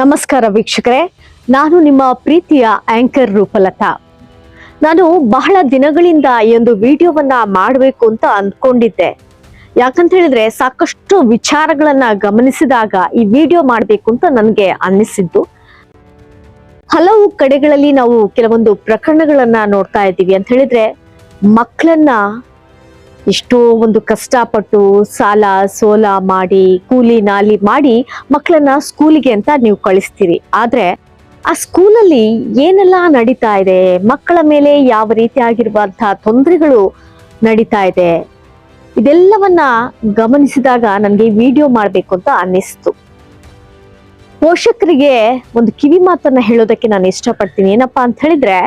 ನಮಸ್ಕಾರ ವೀಕ್ಷಕರೇ. ನಾನು ನಿಮ್ಮ ಪ್ರೀತಿಯ ಆಂಕರ್ ರೂಪಲತಾ. ನಾನು ಬಹಳ ದಿನಗಳಿಂದ ಈ ಒಂದು ವಿಡಿಯೋವನ್ನ ಮಾಡಬೇಕು ಅಂತ ಅಂದ್ಕೊಂಡಿದ್ದೆ. ಯಾಕಂತ ಹೇಳಿದ್ರೆ ಸಾಕಷ್ಟು ವಿಚಾರಗಳನ್ನ ಗಮನಿಸಿದಾಗ ಈ ವಿಡಿಯೋ ಮಾಡಬೇಕು ಅಂತ ನನಗೆ ಅನ್ನಿಸಿದ್ದು. ಹಲವು ಕಡೆಗಳಲ್ಲಿ ನಾವು ಕೆಲವೊಂದು ಪ್ರಕರಣಗಳನ್ನ ನೋಡ್ತಾ ಇದ್ದೀವಿ ಅಂತ ಹೇಳಿದ್ರೆ ಮಕ್ಕಳನ್ನ ಎಷ್ಟೋ ಒಂದು ಕಷ್ಟಪಟ್ಟು ಸಾಲ, ಸೋಲ ಮಾಡಿ, ಕೂಲಿ ನಾಲಿ ಮಾಡಿ ಮಕ್ಕಳನ್ನ ಸ್ಕೂಲಿಗೆ ಅಂತ ನೀವು ಕಳಿಸ್ತೀರಿ. ಆದ್ರೆ ಆ ಸ್ಕೂಲಲ್ಲಿ ಏನೆಲ್ಲ ನಡೀತಾ ಇದೆ, ಮಕ್ಕಳ ಮೇಲೆ ಯಾವ ರೀತಿಯಾಗಿರುವಂತಹ ತೊಂದರೆಗಳು ನಡೀತಾ ಇದೆ, ಇದೆಲ್ಲವನ್ನ ಗಮನಿಸಿದಾಗ ನನಗೆ ವಿಡಿಯೋ ಮಾಡಬೇಕು ಅಂತ ಅನ್ನಿಸ್ತು. ಪೋಷಕರಿಗೆ ಒಂದು ಕಿವಿ ಮಾತನ್ನ ಹೇಳೋದಕ್ಕೆ ನಾನು ಇಷ್ಟಪಡ್ತೀನಿ. ಏನಪ್ಪಾ ಅಂತ ಹೇಳಿದ್ರೆ,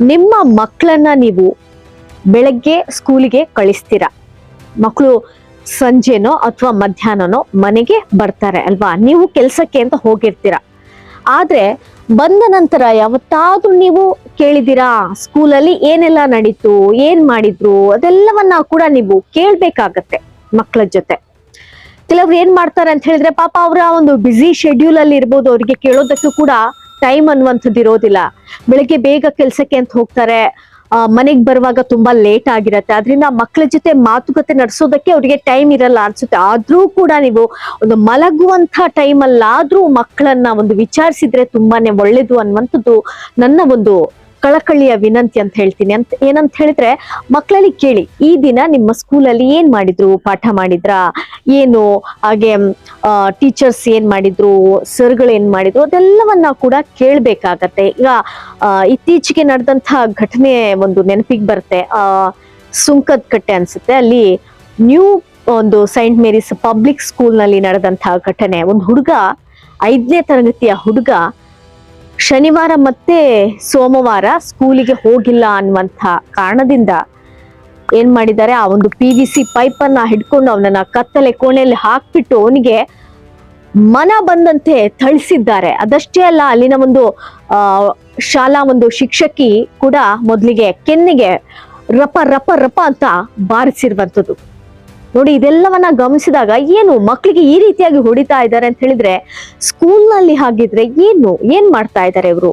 ನಿಮ್ಮ ಮಕ್ಕಳನ್ನ ನೀವು ಬೆಳಗ್ಗೆ ಸ್ಕೂಲಿಗೆ ಕಳಿಸ್ತೀರಾ? ಮಕ್ಕಳು ಸಂಜೆನೋ ಅಥವಾ ಮಧ್ಯಾಹ್ನನೋ ಮನೆಗೆ ಬರ್ತಾರೆ ಅಲ್ವಾ? ನೀವು ಕೆಲಸಕ್ಕೆ ಅಂತ ಹೋಗಿರ್ತೀರಾ. ಆದ್ರೆ ಬಂದ ನಂತರ ಯಾವತ್ತಾದ್ರೂ ನೀವು ಕೇಳಿದಿರಾ, ಸ್ಕೂಲಲ್ಲಿ ಏನೆಲ್ಲ ನಡೀತು, ಏನ್ ಮಾಡಿದ್ರು, ಅದೆಲ್ಲವನ್ನ ಕೂಡ ನೀವು ಕೇಳ್ಬೇಕಾಗತ್ತೆ ಮಕ್ಕಳ ಜೊತೆ. ಕೆಲವ್ರು ಏನ್ ಮಾಡ್ತಾರೆ ಅಂತ ಹೇಳಿದ್ರೆ ಪಾಪ ಅವರ ಒಂದು ಬ್ಯುಸಿ ಶೆಡ್ಯೂಲ್ ಅಲ್ಲಿ ಇರ್ಬೋದು, ಅವರಿಗೆ ಕೇಳೋದಕ್ಕೂ ಕೂಡ ಟೈಮ್ ಅನ್ನುವಂಥದ್ದು ಇರೋದಿಲ್ಲ. ಬೆಳಗ್ಗೆ ಬೇಗ ಕೆಲ್ಸಕ್ಕೆ ಅಂತ ಹೋಗ್ತಾರೆ ಮನೆಗ್ ಬರುವಾಗ ತುಂಬಾ ಲೇಟ್ ಆಗಿರತ್ತೆ. ಅದರಿಂದ ಮಕ್ಕಳ ಜೊತೆ ಮಾತುಕತೆ ನಡೆಸೋದಕ್ಕೆ ಅವರಿಗೆ ಟೈಮ್ ಇರಲ್ಲ ಅನ್ಸುತ್ತೆ. ಆದ್ರೂ ಕೂಡ ನೀವು ಒಂದು ಮಲಗುವಂತ ಟೈಮಲ್ಲಾದ್ರೂ ಮಕ್ಕಳನ್ನ ಒಂದು ವಿಚಾರಿಸಿದ್ರೆ ತುಂಬಾನೇ ಒಳ್ಳೇದು ಅನ್ನುವಂಥದ್ದು ನನ್ನ ಒಂದು ಕಳಕಳಿಯ ವಿನಂತಿ ಅಂತ ಹೇಳ್ತೀನಿ. ಅಂತ ಏನಂತ ಹೇಳಿದ್ರೆ, ಮಕ್ಕಳಲ್ಲಿ ಕೇಳಿ, ಈ ದಿನ ನಿಮ್ಮ ಸ್ಕೂಲಲ್ಲಿ ಏನ್ ಮಾಡಿದ್ರು? ಪಾಠ ಮಾಡಿದ್ರಾ? ಏನು? ಹಾಗೆ ಟೀಚರ್ಸ್ ಏನ್ ಮಾಡಿದ್ರು? ಸರ್ಗಳು ಏನ್ ಮಾಡಿದ್ರು? ಅದೆಲ್ಲವನ್ನ ಕೂಡ ಕೇಳ್ಬೇಕಾಗತ್ತೆ. ಈಗ ಇತ್ತೀಚೆಗೆ ನಡೆದಂತಹ ಘಟನೆ ಒಂದು ನೆನಪಿಗೆ ಬರುತ್ತೆ. ಆ, ಸುಂಕದ ಕಟ್ಟೆ ಅನ್ಸುತ್ತೆ. ಅಲ್ಲಿ ನ್ಯೂ ಒಂದು ಸೈಂಟ್ ಮೇರಿಸ್ ಪಬ್ಲಿಕ್ ಸ್ಕೂಲ್ನಲ್ಲಿ ನಡೆದಂತಹ ಘಟನೆ. ಒಂದು ಹುಡುಗ, ಐದನೇ ತರಗತಿಯ ಹುಡುಗ ಶನಿವಾರ ಮತ್ತೆ ಸೋಮವಾರ ಸ್ಕೂಲಿಗೆ ಹೋಗಿಲ್ಲ ಅನ್ನುವಂಥ ಕಾರಣದಿಂದ ಏನ್ ಮಾಡಿದ್ದಾರೆ? ಆ ಒಂದು ಪಿ ವಿ ಸಿ ಪೈಪ್ ಅನ್ನ ಹಿಡ್ಕೊಂಡು ಅವನನ್ನ ಕತ್ತಲೆ ಕೋಣೆಯಲ್ಲಿ ಹಾಕ್ಬಿಟ್ಟು ಅವನಿಗೆ ಮನ ಬಂದಂತೆ ಥಳಿಸಿದ್ದಾರೆ. ಅದಷ್ಟೇ ಅಲ್ಲ, ಅಲ್ಲಿನ ಒಂದು, ಆ, ಶಾಲಾ ಒಂದು ಶಿಕ್ಷಕಿ ಕೂಡ ಮೊದಲಿಗೆ ಕೆನ್ನಿಗೆ ರಪ ರಪ ರಪ ಅಂತ ಬಾರಿಸಿರುವಂಥದ್ದು. ನೋಡಿ, ಇದೆಲ್ಲವನ್ನ ಗಮನಿಸಿದಾಗ ಏನು ಮಕ್ಕಳಿಗೆ ಈ ರೀತಿಯಾಗಿ ಹೊಡಿತಾ ಇದ್ದಾರೆ ಅಂತ ಹೇಳಿದ್ರೆ, ಸ್ಕೂಲ್ನಲ್ಲಿ ಹಾಗಿದ್ರೆ ಏನು, ಏನ್ ಮಾಡ್ತಾ ಇದ್ದಾರೆ ಇವರು?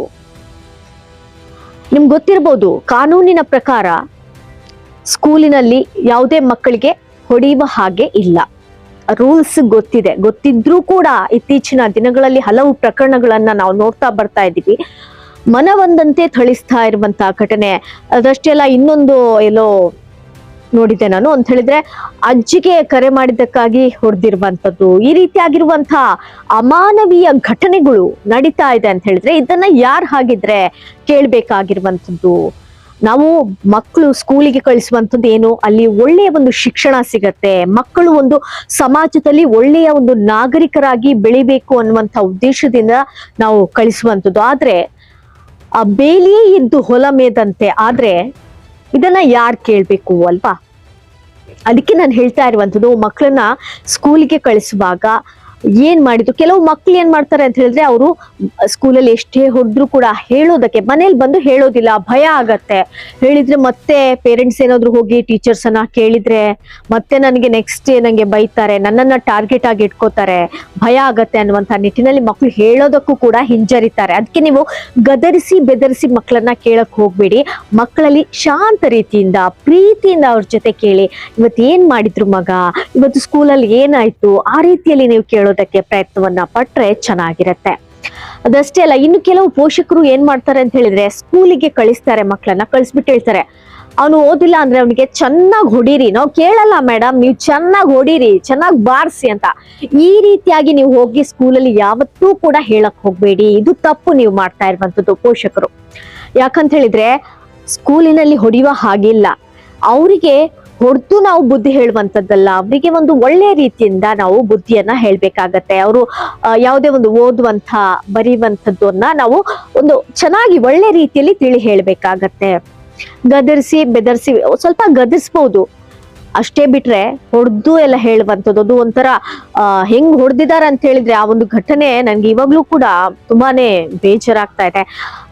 ನಿಮ್ಗೆ ಗೊತ್ತಿರ್ಬೋದು, ಕಾನೂನಿನ ಪ್ರಕಾರ ಸ್ಕೂಲಿನಲ್ಲಿ ಯಾವುದೇ ಮಕ್ಕಳಿಗೆ ಹೊಡೆಯುವ ಹಾಗೆ ಇಲ್ಲ. ರೂಲ್ಸ್ ಗೊತ್ತಿದೆ. ಗೊತ್ತಿದ್ರೂ ಕೂಡ ಇತ್ತೀಚಿನ ದಿನಗಳಲ್ಲಿ ಹಲವು ಪ್ರಕರಣಗಳನ್ನ ನಾವು ನೋಡ್ತಾ ಬರ್ತಾ ಇದ್ದೀವಿ. ಮನವಂದಂತೆ ಥಳಿಸ್ತಾ ಇರುವಂತಹ ಘಟನೆ. ಅದಷ್ಟೇ ಅಲ್ಲ, ಇನ್ನೊಂದು ಎಲ್ಲೋ ನೋಡಿದ್ದೆ ನಾನು ಅಂತ ಹೇಳಿದ್ರೆ, ಅಜ್ಜಿಗೆ ಕರೆ ಮಾಡಿದ್ದಕ್ಕಾಗಿ ಹೊಡೆದಿರುವಂತದ್ದು ಈ ರೀತಿಯಾಗಿರುವಂತಹ ಅಮಾನವೀಯ ಘಟನೆಗಳು ನಡೀತಾ ಇದೆ ಅಂತ ಹೇಳಿದ್ರೆ, ಇದನ್ನ ಯಾರು ಹಾಗಿದ್ರೆ ಕೇಳ್ಬೇಕಾಗಿರುವಂತದ್ದು ನಾವು ಮಕ್ಕಳು ಸ್ಕೂಲಿಗೆ ಕಳಿಸುವಂಥದ್ದು ಏನು? ಅಲ್ಲಿ ಒಳ್ಳೆಯ ಒಂದು ಶಿಕ್ಷಣ ಸಿಗತ್ತೆ. ಮಕ್ಕಳು ಒಂದು ಸಮಾಜದಲ್ಲಿ ಒಳ್ಳೆಯ ಒಂದು ನಾಗರಿಕರಾಗಿ ಬೆಳಿಬೇಕು ಅನ್ನುವಂಥ ಉದ್ದೇಶದಿಂದ ನಾವು ಕಳಿಸುವಂಥದ್ದು. ಆದ್ರೆ, ಆ ಬೇಲಿಯೇ ಇದ್ದು ಹೊಲ ಮೇದಂತೆ, ಆದ್ರೆ ಇದನ್ನ ಯಾರು ಕೇಳ್ಬೇಕು ಅಲ್ವಾ? ಅದಕ್ಕೆ ನಾನು ಹೇಳ್ತಾ ಇರುವಂಥದ್ದು ಮಕ್ಕಳನ್ನ ಸ್ಕೂಲಿಗೆ ಕಳಿಸುವಾಗ ಏನ್ ಮಾಡಿದ್ರು? ಕೆಲವು ಮಕ್ಳು ಏನ್ ಮಾಡ್ತಾರೆ ಅಂತ ಹೇಳಿದ್ರೆ ಅವರು ಸ್ಕೂಲಲ್ಲಿ ಎಷ್ಟೇ ಹೊಡೆದ್ರು ಕೂಡ ಹೇಳೋದಕ್ಕೆ, ಮನೇಲಿ ಬಂದು ಹೇಳೋದಿಲ್ಲ, ಭಯ ಆಗತ್ತೆ. ಹೇಳಿದ್ರೆ ಮತ್ತೆ ಪೇರೆಂಟ್ಸ್ ಏನಾದ್ರು ಹೋಗಿ ಟೀಚರ್ಸ್ ಅನ್ನ ಕೇಳಿದ್ರೆ, ಮತ್ತೆ ನನಗೆ ನೆಕ್ಸ್ಟ್ ಡೇ ನಂಗೆ ಬೈತಾರೆ, ನನ್ನನ್ನ ಟಾರ್ಗೆಟ್ ಆಗಿ ಇಟ್ಕೋತಾರೆ, ಭಯ ಆಗತ್ತೆ ಅನ್ನುವಂತ ನಿಟ್ಟಿನಲ್ಲಿ ಮಕ್ಕಳು ಹೇಳೋದಕ್ಕೂ ಕೂಡ ಹಿಂಜರಿತಾರೆ. ಅದಕ್ಕೆ ನೀವು ಗದರಿಸಿ ಬೆದರಿಸಿ ಮಕ್ಕಳನ್ನ ಕೇಳಕ್ ಹೋಗ್ಬೇಡಿ. ಮಕ್ಕಳಲ್ಲಿ ಶಾಂತ ರೀತಿಯಿಂದ, ಪ್ರೀತಿಯಿಂದ ಅವ್ರ ಜೊತೆ ಕೇಳಿ, ಇವತ್ತು ಏನ್ ಮಾಡಿದ್ರು ಮಗ? ಇವತ್ತು ಸ್ಕೂಲಲ್ಲಿ ಏನಾಯ್ತು? ಆ ರೀತಿಯಲ್ಲಿ ನೀವು ಕೇಳೋದಕ್ಕೆ ಪ್ರಯತ್ನವನ್ನ ಪಟ್ರೆ ಚೆನ್ನಾಗಿರತ್ತೆ. ಅದಷ್ಟೇ ಅಲ್ಲ, ಇನ್ನು ಕೆಲವು ಪೋಷಕರು ಏನ್ ಮಾಡ್ತಾರೆ ಅಂತ ಹೇಳಿದ್ರೆ, ಸ್ಕೂಲಿಗೆ ಕಳಿಸ್ತಾರೆ ಮಕ್ಕಳನ್ನ ಕಳಿಸ್ಬಿಟ್ಟು ಹೇಳ್ತಾರೆ, ಅವನು ಓದಿಲ್ಲ ಅಂದ್ರೆ ಅವನಿಗೆ ಚೆನ್ನಾಗಿ ಹೊಡೀರಿ, ನಾವು ಕೇಳಲ್ಲ ಮೇಡಮ್, ನೀವು ಚೆನ್ನಾಗಿ ಹೊಡೀರಿ, ಚೆನ್ನಾಗಿ ಬಾರಿಸಿ ಅಂತ. ಈ ರೀತಿಯಾಗಿ ನೀವು ಹೋಗಿ ಸ್ಕೂಲಲ್ಲಿ ಯಾವತ್ತೂ ಕೂಡ ಹೇಳಕ್ ಹೋಗ್ಬೇಡಿ, ಇದು ತಪ್ಪು ನೀವು ಮಾಡ್ತಾ ಇರುವಂತದ್ದು ಪೋಷಕರು. ಯಾಕಂತ ಹೇಳಿದ್ರೆ, ಸ್ಕೂಲಿನಲ್ಲಿ ಹೊಡೆಯುವ ಹಾಗಿಲ್ಲ. ಅವರಿಗೆ ಹೊಡೆದು ನಾವು ಬುದ್ಧಿ ಹೇಳುವಂತದ್ದಲ್ಲ, ಅವರಿಗೆ ಒಂದು ಒಳ್ಳೆಯ ರೀತಿಯಿಂದ ನಾವು ಬುದ್ಧಿಯನ್ನ ಹೇಳ್ಬೇಕಾಗತ್ತೆ. ಅವರು ಯಾವುದೇ ಒಂದು ಓದುವಂತ ಬರೆಯುವಂಥದ್ದನ್ನ ನಾವು ಒಂದು ಚೆನ್ನಾಗಿ ಒಳ್ಳೆ ರೀತಿಯಲ್ಲಿ ತಿಳಿ ಹೇಳ್ಬೇಕಾಗತ್ತೆ. ಗದರಿಸಿ, ಬೆದರಿಸಿ, ಸ್ವಲ್ಪ ಗದರಿಸ್ಬೋದು. ಅಷ್ಟೇ ಬಿಟ್ರೆ ಹೊಡೆದು ಎಲ್ಲ ಹೇಳುವಂಥದ್ದು, ಅದು ಒಂಥರ ಹೆಂಗ್ ಹೊಡೆದಿದ್ದಾರೆ ಅಂತ ಹೇಳಿದ್ರೆ ಆ ಒಂದು ಘಟನೆ ನನ್ಗೆ ಇವಾಗ್ಲೂ ಕೂಡ ತುಂಬಾನೇ ಬೇಜಾರಾಗ್ತಾ ಇದೆ.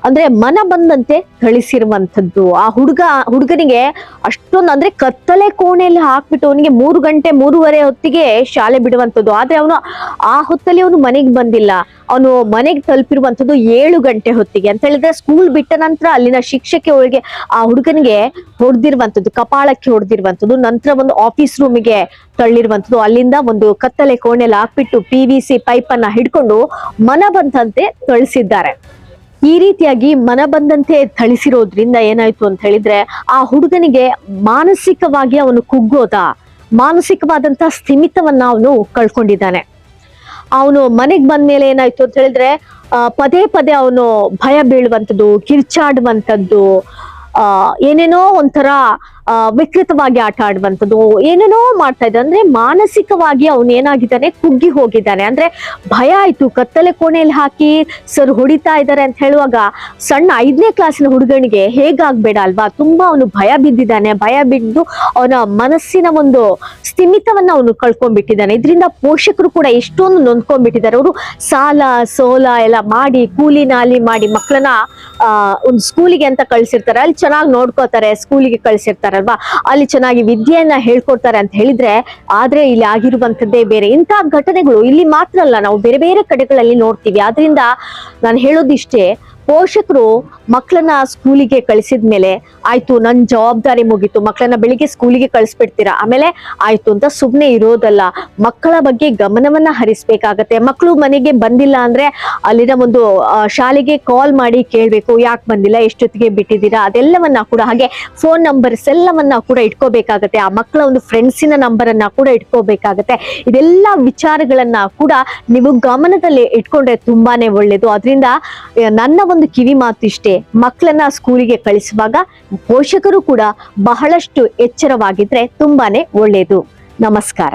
ಅಂದ್ರೆ ಮನ ಬಂದಂತೆ ಥಳಿಸಿರುವಂಥದ್ದು. ಆ ಹುಡುಗ, ಹುಡುಗನಿಗೆ ಅಷ್ಟೊಂದು ಅಂದ್ರೆ ಕತ್ತಲೆ ಕೋಣೆಯಲ್ಲಿ ಹಾಕ್ಬಿಟ್ಟು ಅವನಿಗೆ ಮೂರು ಗಂಟೆ, ಮೂರುವರೆ ಹೊತ್ತಿಗೆ ಶಾಲೆ ಬಿಡುವಂಥದ್ದು. ಆದ್ರೆ ಅವನು ಆ ಹೊತ್ತಲ್ಲಿ ಅವನು ಮನೆಗೆ ಬಂದಿಲ್ಲ. ಅವನು ಮನೆಗೆ ತಲುಪಿರುವಂಥದ್ದು ಏಳು ಗಂಟೆ ಹೊತ್ತಿಗೆ. ಅಂತ ಹೇಳಿದ್ರೆ ಸ್ಕೂಲ್ ಬಿಟ್ಟ ನಂತರ ಅಲ್ಲಿನ ಶಿಕ್ಷಕಿ ಒಳಗೆ ಆ ಹುಡುಗನಿಗೆ ಹೊಡೆದಿರುವಂಥದ್ದು, ಕಪಾಳಕ್ಕೆ ಹೊಡೆದಿರುವಂಥದ್ದು, ನಂತರ ಒಂದು ಆಫೀಸ್ ರೂಮಿಗೆ ತಳ್ಳಿರುವಂಥದ್ದು. ಅಲ್ಲಿಂದ ಒಂದು ಕತ್ತಲೆ ಕೋಣೆಯಲ್ಲಿ ಹಾಕ್ಬಿಟ್ಟು ಪಿ ವಿ ಸಿ ಪೈಪ್ ಹಿಡ್ಕೊಂಡು ಮನ ಬಂದಂತೆ ಥಳಿಸಿದ್ದಾರೆ. ಈ ರೀತಿಯಾಗಿ ಮನ ಬಂದಂತೆ ಥಳಿಸಿರೋದ್ರಿಂದ ಏನಾಯ್ತು ಅಂತ ಹೇಳಿದ್ರೆ ಆ ಹುಡುಗನಿಗೆ ಮಾನಸಿಕವಾಗಿ ಅವನು ಕುಗ್ಗೋದ. ಮಾನಸಿಕವಾದಂತ ಸ್ಥಿಮಿತವನ್ನ ಅವನು ಕಳ್ಕೊಂಡಿದ್ದಾನೆ. ಅವನು ಮನೆಗೆ ಬಂದ್ಮೇಲೆ ಏನಾಯ್ತು ಅಂತ ಹೇಳಿದ್ರೆ ಪದೇ ಪದೇ ಅವನು ಭಯ ಬೀಳುವಂಥದ್ದು, ಕಿರ್ಚಾಡುವಂಥದ್ದು ಏನೇನೋ ಒಂಥರ ಆ, ವಿಕೃತವಾಗಿ ಆಟ ಆಡುವಂಥದ್ದು. ಏನೇನೋ ಮಾಡ್ತಾ ಇದ್ದ ಅಂದ್ರೆ ಮಾನಸಿಕವಾಗಿ ಅವನು ಏನಾಗಿದ್ದಾನೆ ಕುಗ್ಗಿ ಹೋಗಿದ್ದಾನೆ. ಅಂದ್ರೆ ಭಯ ಆಯ್ತು. ಕತ್ತಲೆ ಕೋಣೆಯಲ್ಲಿ ಹಾಕಿ ಸರ್ ಹೊಡಿತಾ ಇದ್ದಾರೆ ಅಂತ ಹೇಳುವಾಗ ಸಣ್ಣ ಐದನೇ ಕ್ಲಾಸಿನ ಹುಡುಗನಿಗೆ ಹೇಗಾಗ್ಬೇಡ ಅಲ್ವಾ? ತುಂಬಾ ಅವನು ಭಯ ಬಿದ್ದಿದ್ದಾನೆ. ಭಯ ಬಿದ್ದು ಅವನ ಮನಸ್ಸಿನ ಒಂದು ಸ್ಥಿಮಿತವನ್ನ ಅವನು ಕಳ್ಕೊಂಡ್ಬಿಟ್ಟಿದ್ದಾನೆ. ಇದರಿಂದ ಪೋಷಕರು ಕೂಡ ಎಷ್ಟೊಂದು ನೊಂದ್ಕೊಂಡ್ಬಿಟ್ಟಿದ್ದಾರೆ. ಅವರು ಸಾಲ ಸೋಲ ಎಲ್ಲ ಮಾಡಿ ಕೂಲಿ ನಾಲಿ ಮಾಡಿ ಮಕ್ಕಳನ್ನ ಒಂದು ಸ್ಕೂಲಿಗೆ ಅಂತ ಕಳ್ಸಿರ್ತಾರೆ. ಅಲ್ಲಿ ಚೆನ್ನಾಗಿ ನೋಡ್ಕೋತಾರೆ ಸ್ಕೂಲಿಗೆ ಕಳ್ಸಿರ್ತಾರಲ್ವಾ ಅಲ್ಲಿ ಚೆನ್ನಾಗಿ ವಿದ್ಯೆಯನ್ನ ಹೇಳ್ಕೊಡ್ತಾರೆ ಅಂತ ಹೇಳಿದ್ರೆ, ಆದ್ರೆ ಇಲ್ಲಿ ಆಗಿರುವಂತದ್ದೇ ಬೇರೆ. ಇಂತಹ ಘಟನೆಗಳು ಇಲ್ಲಿ ಮಾತ್ರ ಅಲ್ಲ, ನಾವು ಬೇರೆ ಬೇರೆ ಕಡೆಗಳಲ್ಲಿ ನೋಡ್ತೀವಿ. ಆದ್ರಿಂದ ನಾನು ಹೇಳೋದಿಷ್ಟೇ ಪೋಷಕರು ಮಕ್ಕಳನ್ನ ಸ್ಕೂಲಿಗೆ ಕಳಿಸಿದ ಮೇಲೆ, ಆಯ್ತು ನನ್ನ ಜವಾಬ್ದಾರಿ ಮುಗೀತು, ಮಕ್ಕಳನ್ನ ಬೆಳಿಗ್ಗೆ ಸ್ಕೂಲಿಗೆ ಕಳಿಸ್ಬಿಡ್ತೀರಾ? ಆಮೇಲೆ, ಆಯ್ತು, ಅಂತ ಸುಮ್ನೆ ಇರೋದಲ್ಲ. ಮಕ್ಕಳ ಬಗ್ಗೆ ಗಮನವನ್ನ ಹರಿಸ್ಬೇಕಾಗತ್ತೆ. ಮಕ್ಕಳು ಮನೆಗೆ ಬಂದಿಲ್ಲ ಅಂದ್ರೆ ಅಲ್ಲಿನ ಒಂದು ಶಾಲೆಗೆ ಕಾಲ್ ಮಾಡಿ ಕೇಳ್ಬೇಕು, ಯಾಕೆ ಬಂದಿಲ್ಲ? ಎಷ್ಟೊತ್ತಿಗೆ ಬಿಟ್ಟಿದ್ದೀರಾ? ಅದೆಲ್ಲವನ್ನ ಕೂಡ, ಹಾಗೆ ಫೋನ್ ನಂಬರ್ಸ್ ಎಲ್ಲವನ್ನ ಕೂಡ ಇಟ್ಕೋಬೇಕಾಗತ್ತೆ. ಆ ಮಕ್ಕಳ ಒಂದು ಫ್ರೆಂಡ್ಸಿನ ನಂಬರ್ ಅನ್ನ ಕೂಡ ಇಟ್ಕೋಬೇಕಾಗತ್ತೆ. ಇದೆಲ್ಲ ವಿಚಾರಗಳನ್ನ ಕೂಡ ನೀವು ಗಮನದಲ್ಲಿ ಇಟ್ಕೊಂಡ್ರೆ ತುಂಬಾನೇ ಒಳ್ಳೇದು. ಅದರಿಂದ, ನನ್ನ ಒಂದು ಕಿವಿ ಮಾತಿಷ್ಟೇ ಮಕ್ಕಳನ್ನ ಸ್ಕೂಲಿಗೆ ಕಳಿಸುವಾಗ ಪೋಷಕರು ಕೂಡ ಬಹಳಷ್ಟು ಎಚ್ಚರವಾಗಿದ್ರೆ ತುಂಬಾನೇ ಒಳ್ಳೆಯದು ನಮಸ್ಕಾರ.